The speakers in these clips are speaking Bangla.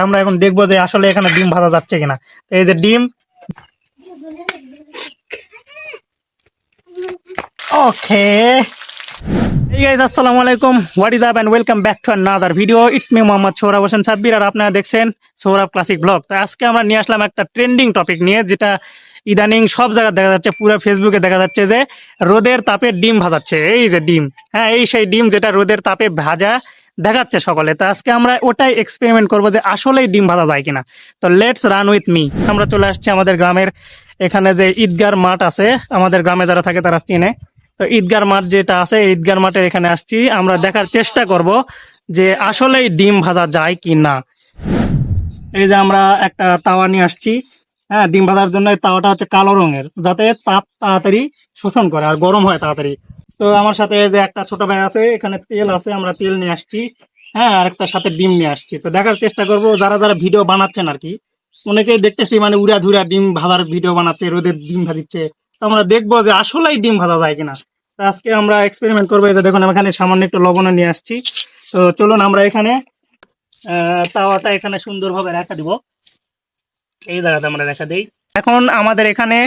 আমরা এখন দেখব যে আসলে এখানে ডিম ভাজা যাচ্ছে কিনা। এই যে ডিম। ওকে এই আলাইকুম। What is and welcome back to video it's me Mohammad Hossain আর আপনারা দেখছেন ক্লাসিক আজকে আমরা নিয়ে আসলাম একটা ট্রেন্ডিং টপিক নিয়ে, যেটা ইদানিং সব জায়গায় দেখা যাচ্ছে, পুরো ফেসবুকে দেখা যাচ্ছে যে রোদের তাপে ডিম ভাজাচ্ছে। এই যে ডিম। হ্যাঁ এই সেই ডিম যেটা রোদের তাপে ভাজা দেখাচ্ছে সকলে। তো আজকে আমরা ওটাই এক্সপেরিমেন্ট করব যে আসলেই ডিম ভাজা যায় কিনা। তো লেটস রান উইথ মি আমরা চলে আসছি আমাদের গ্রামের এখানে যে ঈদগার মাঠ আছে, আমাদের গ্রামে যারা থাকে তারা চিনে। তো ঈদগার মাঠ যেটা আছে ঈদগার মাঠের এখানে আসছি। আমরা দেখার চেষ্টা করব যে আসলেই ডিম ভাজা যায় কি না এই যে আমরা একটা তাওয়া নিয়ে আসছি। হ্যাঁ ডিম ভাজার জন্য তাওয়াটা হচ্ছে কালো রঙের, যাতে তাপ তাড়াতাড়ি শোষণ করে আর গরম হয় তাড়াতাড়ি। তো আমার সাথে যে একটা ছোট ভাই আছে, এখানে তেল আছে, আমরা তেল নিয়ে আসছি। হ্যাঁ আর একটা সাথে ডিম নিয়ে আসছি। তো দেখার চেষ্টা করব, যারা যারা ভিডিও বানাচ্ছেন আর কি। অনেকেই দেখতেছি মানে উড়া ধুরা ডিম ভাজার ভিডিও বানাচ্ছে রোদের ডিম ভাজিচ্ছে। তো আমরা দেখব যে আসলেই ডিম ভাজা যায় কিনা। তো আজকে আমরা এক্সপেরিমেন্ট করব, এই দেখুন, আমি এখানে সামান্য একটু লবণ নিয়ে আসছি। তো চলুন আমরা এখানে তাওয়াটা এখানে সুন্দরভাবে রেখে দিব। এই জায়গাতে আমরা রেখে দিই। এখন আমাদের এখানে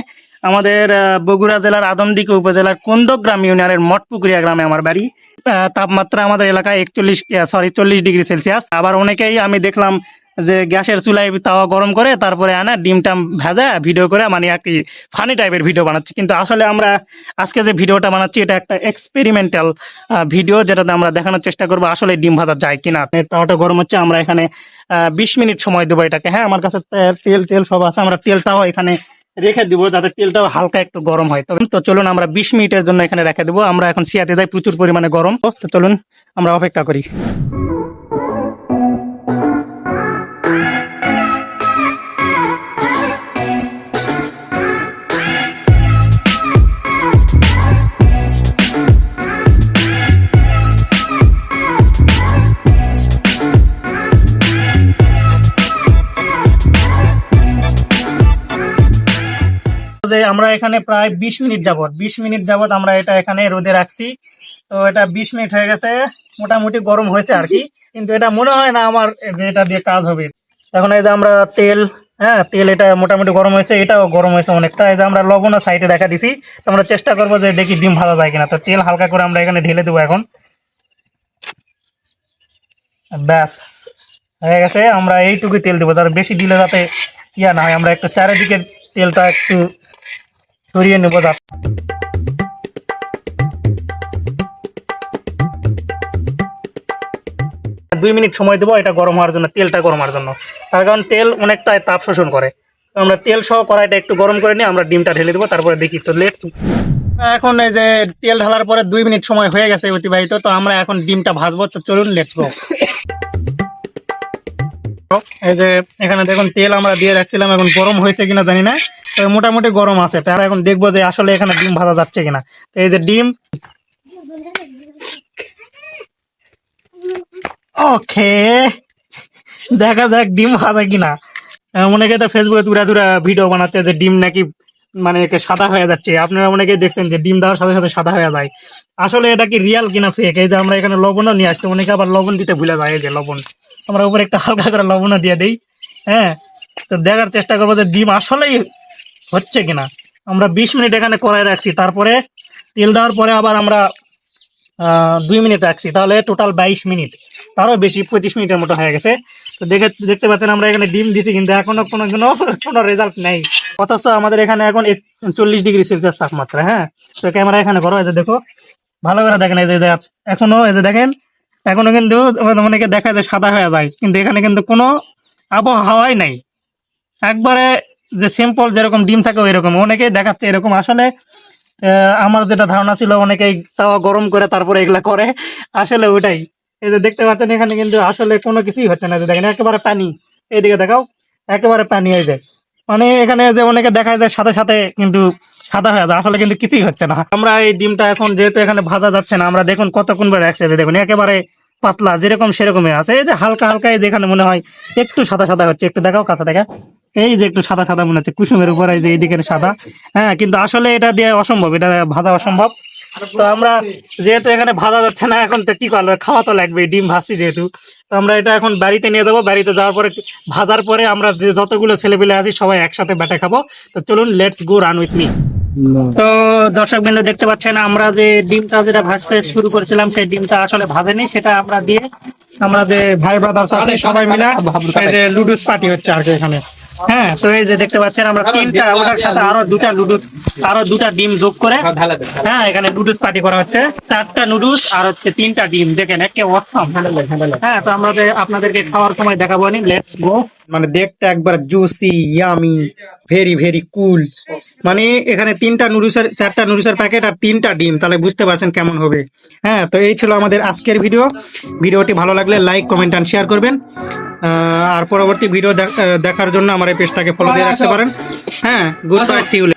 আমাদের বগুড়া জেলার আদমদিকে উপজেলার কুন্দগ্রাম ইউনিয়নের মঠপুকুরিয়া গ্রামে আমার বাড়ি। তাপমাত্রা আমাদের এলাকায় একচল্লিশ সরি চল্লিশ ডিগ্রি সেলসিয়াস। আবার অনেকেই আমি দেখলাম যে গ্যাসের চুলায় তাওয়া গরম করে তারপরে আনা ডিমটা ভেজা ভিডিও করে মানে আর কি ফানি টাইপের ভিডিও বানাচ্ছি। কিন্তু আসলে আমরা আজকে যে ভিডিওটা বানাচ্ছি, এটা একটা এক্সপেরিমেন্টাল ভিডিও যেটাতে আমরা দেখানোর চেষ্টা করব আসলে ডিম ভাজা যায় কিনা। তাওয়াটা গরম হচ্ছে, আমরা এখানে বিশ মিনিট সময় দেবো এটাকে। হ্যাঁ আমার কাছে তেল তেল সব আছে, আমরা তেলটাও এখানে রেখে দিব যাতে তেলটাও হালকা একটু গরম হয়। তবে তো চলুন আমরা বিশ মিনিটের জন্য এখানে রেখে দেবো। আমরা এখন সিয়াতে যাই, প্রচুর পরিমাণে গরম। তো চলুন আমরা অপেক্ষা করি। আমরা এখানে প্রায় বিশ মিনিট যাবত বিশ মিনিট যাবত আমরা এটা এখানে রোদে রাখছি। তো এটা বিশ মিনিট হয়ে গেছে, মোটামুটি গরম হয়েছে আর কি। কিন্তু এটা মনে হয় না আমার এটা দিয়ে কাজ হবে। এখন এই যে আমরা তেল হ্যাঁ তেল এটা মোটামুটি গরম হয়েছে, এটাও গরম হয়েছে অনেকটা। এই যে আমরা লবণও সাইডে দেখা দিছি, তো আমরা চেষ্টা করব যে দেখি ডিম ভালো যায় কিনা। তো তেল হালকা করে আমরা এখানে ঢেলে দেবো এখন। ব্যাস, হয়ে গেছে, আমরা এইটুকু তেল দেবো। তার বেশি দিলে যাতে ইয়া না হয়, আমরা একটু চারিদিকে তেলটা একটু সরিয়ে নেব যাতে দুই মিনিট সময় দেবো, এটা গরম হওয়ার জন্য, তেলটা গরম হওয়ার জন্য। তার কারণ তেল অনেকটাই তাপ শোষণ করে। আমরা তেল সহ কড়াইটা একটু গরম করে নিয়ে আমরা ডিমটা ঢেলে দেবো, তারপরে দেখি তো লেট এখন এই যে তেল ঢালার পরে দুই মিনিট সময় হয়ে গেছে অতিবাহিত, তো আমরা এখন ডিমটা ভাজবো, তো চলুন লেটস গো এই যে এখানে দেখুন, তেল আমরা দিয়ে রাখছিলাম, এখন গরম হয়েছে কিনা জানি না তো মোটামুটি গরম আছে। তারা এখন দেখব যে আসলে এখানে ডিম ভাজা যাচ্ছে কিনা। তো এই যে ডিম। ওকে, দেখা যাক ডিম ভাজা কিনা। অনেকে তো ফেসবুকে তুরা তুরা ভিডিও বানাচ্ছে যে ডিম নাকি মানে সাদা হয়ে যাচ্ছে। আপনারা অনেকে দেখছেন যে ডিম দেওয়ার সাথে সাথে সাদা হয়ে যায়। আসলে এটা কি রিয়াল কিনা ফেক এই যে আমরা এখানে লবণও নিয়ে আসছি, অনেকে আবার লবণ দিতে ভুলে যায়, এই যে লবণ। আমরা উপরে একটা হালকা করে লবণও দিয়ে দিই হ্যাঁ? তো দেখার চেষ্টা করব যে ডিম আসলেই হচ্ছে কিনা। আমরা বিশ মিনিট এখানে কড়াই রাখছি, তারপরে তেল দেওয়ার পরে আবার আমরা দুই মিনিট রাখছি, তাহলে টোটাল বাইশ মিনিট। তারও বেশি, পঁচিশ মিনিটের মতো হয়ে গেছে। তো দেখে, দেখতে পাচ্ছেন আমরা এখানে ডিম দিছি কিন্তু এখনও কোনো কোনো কোনো রেজাল্ট নেই। অথচ আমাদের এখানে এখন চল্লিশ ডিগ্রি সেলসিয়াস তাপমাত্রা হ্যাঁ? তো ক্যামেরা এখানে করো, এই যে দেখো। ভালো করে দেখেন, এই যে দেখ- এখনও, এই যে দেখেন এখনও কিন্তু অনেকে দেখা যায় সাদা হয়ে যায়। কিন্তু এখানে কিন্তু কোনো আবহাওয়াই নাই। একবারে যে সিম্পল যেরকম ডিম থাকে ওইরকম। অনেকেই দেখাচ্ছে এরকম। আসলে আমার যেটা ধারণা ছিল, অনেকেই তাওয়া গরম করে তারপরে এগুলা করে। আসলে ওইটাই। এই যে দেখতে পাচ্ছেন, এখানে কিন্তু আসলে কোনো কিছুই হচ্ছে না। যে দেখেন, একেবারে পানি। এইদিকে দেখাও, একেবারে পানি হয়ে যায় মানে এখানে যে অনেকে দেখা যায় সাথে সাথে কিন্তু সাদা হয়ে যায়। আসলে কিন্তু কিছুই হচ্ছে না। আমরা এই ডিমটা এখন যেহেতু এখানে ভাজা যাচ্ছে না, আমরা দেখুন কতক্ষণ করে রাখছে। দেখুন, একেবারে পাতলা, যেরকম সেরকমই আছে। এই যে হালকা হালকা এই যে এখানে মনে হয় একটু সাদা সাদা হচ্ছে, একটু দেখাও কাঁথা দেখা। এই যে একটু সাদা সাদা মনে হচ্ছে, কুসুমের উপর যে এইদিকে সাদা। হ্যাঁ কিন্তু আসলে এটা দিয়ে অসম্ভব, এটা ভাজা অসম্ভব। তো আমরা যেহেতু এখানে ভাজা যাচ্ছে না, এখন তো কি করব, খাওয়া তো লাগবে, ডিম ভাসছি যেহেতু। তো আমরা এটা এখন বাড়িতে নিয়ে যাব, বাড়িতে যাওয়ার পরে, ভাজার পরে আমরা যে যতগুলো ছেলেপিলে আছি, সবাই একসাথে বেটে খাব। তো চলুন let's go run with me তো দর্শক বিন্দু দেখতে পাচ্ছেন, আমরা যে ডিমটা যেটা ভাজতে শুরু করেছিলাম, সেই ডিমটা আসলে ভাবেনি সেটা আমরা দিয়ে আমরা যে ভাই ব্রাদার্স আছে, সবাই মিলে লুডুস পার্টি হচ্ছে আর কি এখানে। হ্যাঁ তো এই যে দেখতে পাচ্ছেন আমরা তিনটা ওটার সাথে আরও দুটা লুডুস আরও দুটা ডিম যোগ করে হ্যাঁ এখানে নুডলস পার্টি করা হচ্ছে। চারটা নুডলস আর হচ্ছে তিনটা ডিম দেখেন একে অসম হ্যাঁ তো আমরা আপনাদেরকে খাওয়ার সময় দেখাবো নি লেটস গো মানে দেখতে একবার juicy yummy very very cool মানে এখানে তিনটা নুডলসের চারটা নুডলসের প্যাকেট আর তিনটা ডিম তাহলে বুঝতে পারছেন কেমন হবে। হ্যাঁ তো এই ছিল আমাদের আজকের ভিডিও ভিডিওটি ভালো লাগলে লাইক কমেন্ট অ্যান্ড শেয়ার করবেন। আর পরবর্তী ভিডিও দেখার জন্য আমার এই পেজটাকে ফলো দিয়ে রাখতে পারেন। হ্যাঁ গুড বাই সি ইউ